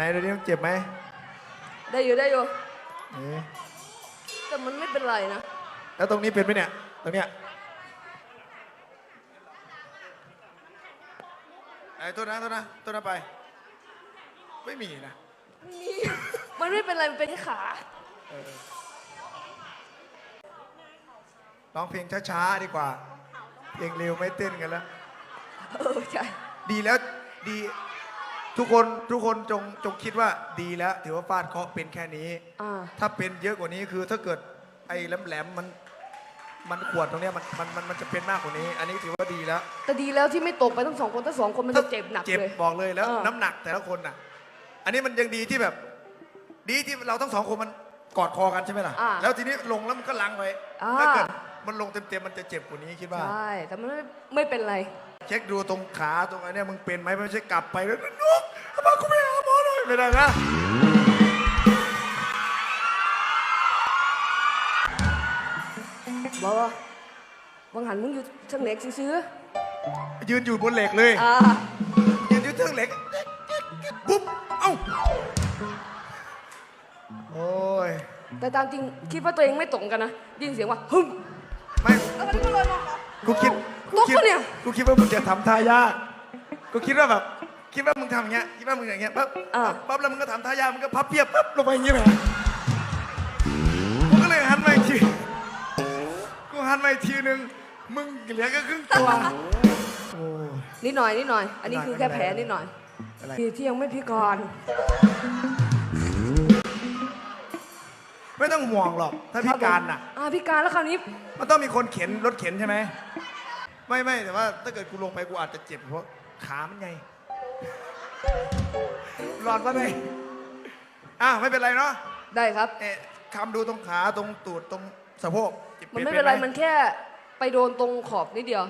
นเดี๋ยวนี้เจ็บไหมได้อยู่ได้อยู่เอ๊ะแต่มันไม่เป็นไรนะ แล้วตรงนี้เป็นไหมเนี่ย ตรงเนี้ยไอ้ตัวนะตัวนะตัวนะไป ไม่มีนะนี่มันไม่เป็นไร มันเป็นแค่ขา ร้องเพลงช้าๆดีกว่า เพลงเร็วไม่เต้นกันแล้ว เออใช่ ดีแล้วดี ทุกคนทุกคนจงจงคิดว่าดีแล้วถือว่าฟาดเคราะห์เป็นแค่นี้ อ่า ถ้าเป็นเยอะกว่านี้คือถ้าเกิดไอ้แหลมๆมันมันขวดตรงเนี้ยมันมันมันมันจะเป็นมากกว่านี้ อันนี้ถือว่าดีแล้วแต่ดีแล้วที่ไม่ตกไปทั้งสองคนทั้งสองคนมันจะเจ็บหนักเจ็บเลย บอกเลยแล้ว เออ น้ำหนักแต่ละคนน่ะ อันนี้มันยังดีที่แบบ ดีที่เราทั้งสองคนมันกอดคอกันใช่ไหมล่ะอ่าแล้วทีนี้ลงแล้วมันก็ลังไว้อ่า ถ้าเกิดมันลงเต็มๆมันจะเจ็บกว่านี้คิดว่า ใช่แต่มันไม่ไม่เป็นไร เช็คดูตรงขาตรงอันเนี้ยมึงเป็นไหมไม่ใช่กลับไปแล้วนุกทำไมกูไปหาหมอหน่อยไม่ได้นะบอกว่าบางหันมึงอยู่ช่างเหล็กซื้อยืนอยู่บนเหล็กเลย ๆอ่ายืนอยู่เทิงเหล็กปุ๊บเอ้าโอ้ยแต่ตามจริงคิดว่าตัวเองไม่ตรงกันนะได้ยินเสียงว่า ฮึมไม่ แล้วมันก็เลยมากูคิด ตกคิดปะเนี่ย กูคิดว่ามึงจะทำท่ายาก กูคิดว่าแบบ คิดว่ามึงทำอย่างเงี้ย คิดว่ามึงอย่างเงี้ยปั๊บอ่า ปั๊บแล้วมึงก็ทำท่ายากมึงก็พับเพียบปั๊บลงไปอย่างเงี้ยแหมกูก็เลยหันมาอีกที กูหันมาอีกทีนึง มึงเหลือก็ครึ่งตัว โอ้ย นิดหน่อยนิดหน่อย อันนี้คือแค่แผลนิดหน่อยอะไร ที่ที่ยังไม่พิการไม่ต้องห่วงหรอก ถ้าพิการน่ะ อ่าพิการแล้วคราวนี้มันต้องมีคนเข็นรถเข็นใช่ไหม ไม่ไม่แต่ว่า ถ้าเกิดกูลงไปกูอาจจะเจ็บเพราะขามันไงหลอดมาเลยอะไม่เป็นไรเนาะได้ครับ เอ๊ะคำดูตรงขาตรงตูดตรงสะโพกจ็บมันไม่เป็นไรหมันแค่ไปโดนตรงขอบนิดเดียว